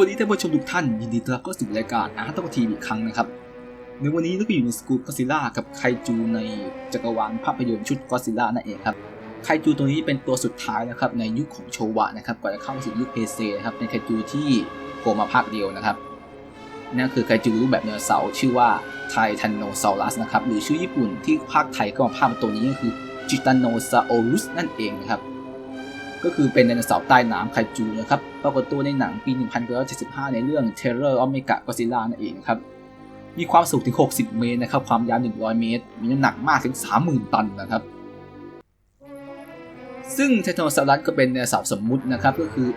วัสดีท่านผู้ชมทุกท่าน ยินดีต้อนรับเข้าสู่รายการอาร์ตทีอีกครั้งนะครับ ในวันนี้เราก็อยู่ในสกูปก็ซิล่ากับไคจูในจักรวาลภาพยนตร์ชุดก็ซิล่านั่นเองครับ ไคจูตัวนี้เป็นตัวสุดท้ายนะครับในยุคของโชวะนะครับก่อนจะเข้าสู่ยุคเอเซนะครับเป็นไคจูที่โผล่มาภาคเดียวนะครับนั่นคือไคจูรูปแบบไดโนเสาร์ชื่อว่าไททันโนซอรัสนะครับหรือชื่อญี่ปุ่นที่ภาคไทยก็มาภาคตัวนี้ก็คือจิตันโนซาโอรุสนั่นเองนะครับ ก็คือเป็นไดโนเสาร์ใต้น้ำไคจูนะครับปรากฏตัวในหนังปี 1975 ในเรื่อง Terror of Mega Godzilla นั่นเองครับ มีความสูงถึง 60 เมตรนะครับ ความยาว 100 เมตร มีน้ำหนักมากถึง 30,000 ตันนะครับ ซึ่งไททานซอรัสก็เป็นไดโนเสาร์สมมุตินะครับ ก็คือ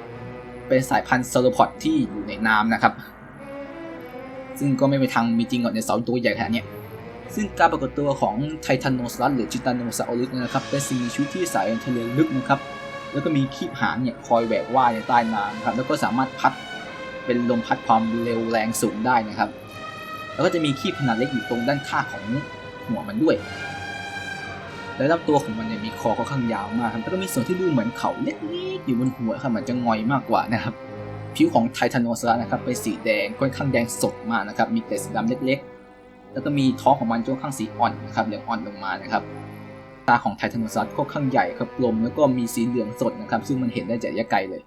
เป็นสายพันธุ์ซาโลพอดที่อยู่ในน้ำนะครับ ซึ่งก็ไม่ไปทางมีจริงหรอกในเสาร์ตัวใหญ่ขนาดนี้ซึ่งการปรากฏตัวของไททานโนซอรัสหรือจิตานโนซาออรุสนะครับ เป็นสิ่งมีชีวิตที่สายทะเลลึกนะครับ แล้วก็มีคีบหางเนี่ยคอยแหวกว่ายในใต้น้ำครับแล้วก็สามารถพัดเป็นลมพัดความเร็วแรงสูงได้นะครับ แล้วก็จะมีคีบขนาดเล็กอยู่ตรงด้านข้างของหัวมันด้วย และลำตัวของมันเนี่ยมีคอค่อนข้างยาวมากครับแล้วก็มีส่วนที่ดูเหมือนเขาเล็กๆอยู่บนหัวครับเหมือนจะงอยมากกว่านะครับ ผิวของไททานโนซารัสนะครับเป็นสีแดงค่อนข้างแดงสดมากนะครับมีเกล็ดสีดำเล็กๆ แล้วก็มีท้องของมันค่อนข้างสีอ่อนนะครับเหลืองอ่อนลงมานะครับ ตาของไททานโนซอรัสค่อนข้างใหญ่ครับกลมแล้วก็มีสีเหลืองสดนะครับซึ่งมันเห็นได้จากระยะไกลเลย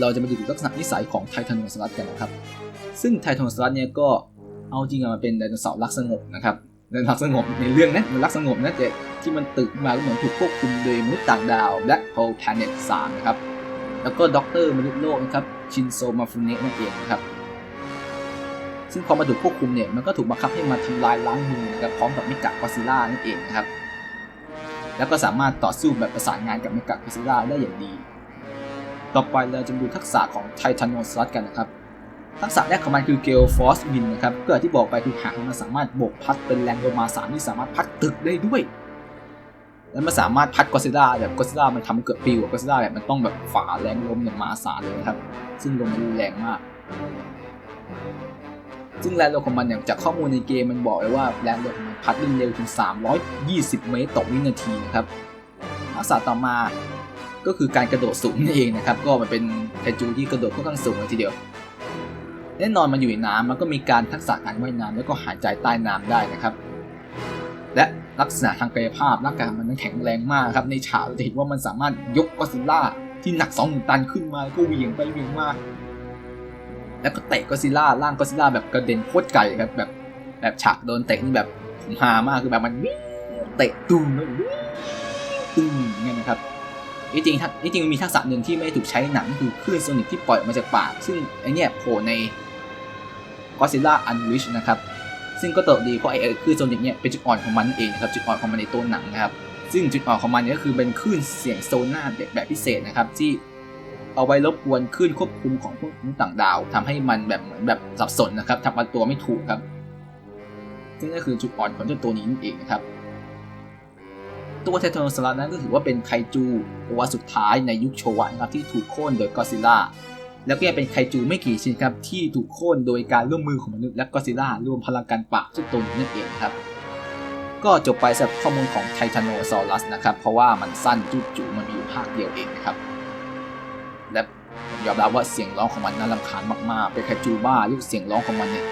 เราจะมาดูลักษณะนิสัยของไททานโนซอรัสกันนะครับซึ่งไททานโนซอรัสเนี่ยก็เอาจริงอะมันเป็นไดโนเสาร์รักสงบนะครับไดโนเสาร์สงบในเรื่องนะมันรักสงบนะแต่ที่มันตึกมาก็เหมือนถูกควบคุมโดยมนุษย์ต่างดาว Black Hole Planet 3นะครับแล้วก็ด็อกเตอร์มนุษย์โลกนะครับชินโซมาฟุเนะนั่นเองนะครับซึ่งพอมาถูกควบคุมเนี่ยมันก็ถูกบังคับให้มาทำลายล้างมือนะครับพร้อมกับมิกะกอซิล่านั่นเองนะครับ แล้วก็สามารถต่อสู้แบบประสานงานกับมิกะกอซิล่าได้อย่างดี ต่อไปเราจะมาดูทักษะของไททานโนซอรัสกันนะครับ ทักษะแรกของมันคือเกลฟอสวินนะครับก็อย่างที่บอกไปคือหางมันสามารถโบกพัดเป็นแรงลมมาสารที่สามารถพัดตึกได้ด้วย และมันสามารถพัดกอซิล่าแบบกอซิล่ามันทำเกิดปิวกอซิล่าแบบมันต้องแบบฝ่าแรงลมอย่างมาศาลเลยนะครับ ซึ่งลมมันแรงมาก ซึ่งแรงลมของมันเนี่ยจากข้อมูลในเกมมันบอกไว้ว่าแรงลมของมันพัดได้เร็วถึง 320 เมตรต่อวินาทีนะครับทักษะต่อมาก็คือการกระโดดสูงนั่นเองนะครับ ก็มันเป็นไคจูที่กระโดดค่อนข้างสูงเลยทีเดียว แน่นอนมันอยู่ในน้ำมันก็มีการทักษะการว่ายน้ำแล้วก็หายใจใต้น้ำได้นะครับ และลักษณะทางกายภาพร่างกายมันนั้นแข็งแรงมากครับ ในฉากเราจะเห็นว่ามันสามารถยกกอซิลล่าที่หนัก2ตันขึ้นมาแล้วก็เหวี่ยงไปเหวี่ยงมา แล้วก็เตะก็ซิล่าร่างก็ซิล่าแบบกระเด็นโคตรไกลครับแบบแบบฉากโดนเตะนี่แบบผมฮามากคือแบบมันวิ่งเตะตุ้มแล้ววิ่งตุ้มอย่างเงี้ยนะครับที่จริงทักที่จริงมันมีทักษะหนึ่งที่ไม่ถูกใช้ในหนังก็คือคลื่นโซนิกที่ปล่อยออกมาจากปาก ซึ่งไอเนี้ยโผล่ในก็ซิล่าอันวิชนะครับ ซึ่งก็เตลกดีเพราะไอคลื่นโซนิกเนี่ยเป็นจุดอ่อนของมันนั่นเองนะครับจุดอ่อนของมันในตัวหนังนะครับซึ่งจุดอ่อนของมันเนี่ยก็คือเป็นคลื่นเสียงโซน่าแบบพิเศษนะครับที่ เอาไว้รบกวนคลื่นควบคุมของพวกต่างดาวทำให้มันแบบเหมือนแบบสับสนนะครับทำเอาตัวไม่ถูกครับ ซึ่งก็คือจุดอ่อนของเจ้าตัวนี้นั่นเองนะครับ ตัวไททานโนซอรัสนั้นก็ถือว่าเป็นไคจูตัวสุดท้ายในยุคโชวะนะครับที่ถูกโค่นโดยกอซิล่าแล้วก็ยังเป็นไคจูไม่กี่ชนิดครับที่ถูกโค่นโดยการร่วมมือของมนุษย์และกอซิล่ารวมพลังกันปราบเจ้าตัวนี้นั่นเองครับก็จบไปสำหรับข้อมูลของไททานโนซอรัสนะครับ เพราะว่ามันสั้นจุดจูมันมีอยู่ภาคเดียวเองนะครับ และยอมรับว่าเสียงร้องของมันน่ารำคาญมากๆเป็นไคจูบ้าลูกเสียงร้องของมันเนี่ย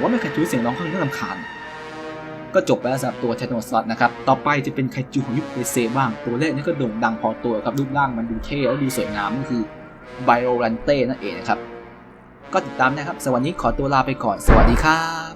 ว่าเป็นไคจูเสียงร้องค่อนข้างน่ารำคาญ ก็จบไปแล้วสำหรับตัวไทโนซอรัสนะครับ ต่อไปจะเป็นไคจูของยุคเอเซบ้าง ตัวแรกนี่ก็โด่งดังพอตัวครับรูปร่างมันดูเท่และดูสวยงามก็คือไบโอรันเต้นั่นเองนะครับ ก็ติดตามนะครับสวัสดีขอตัวลาไปก่อน สวัสดีครับ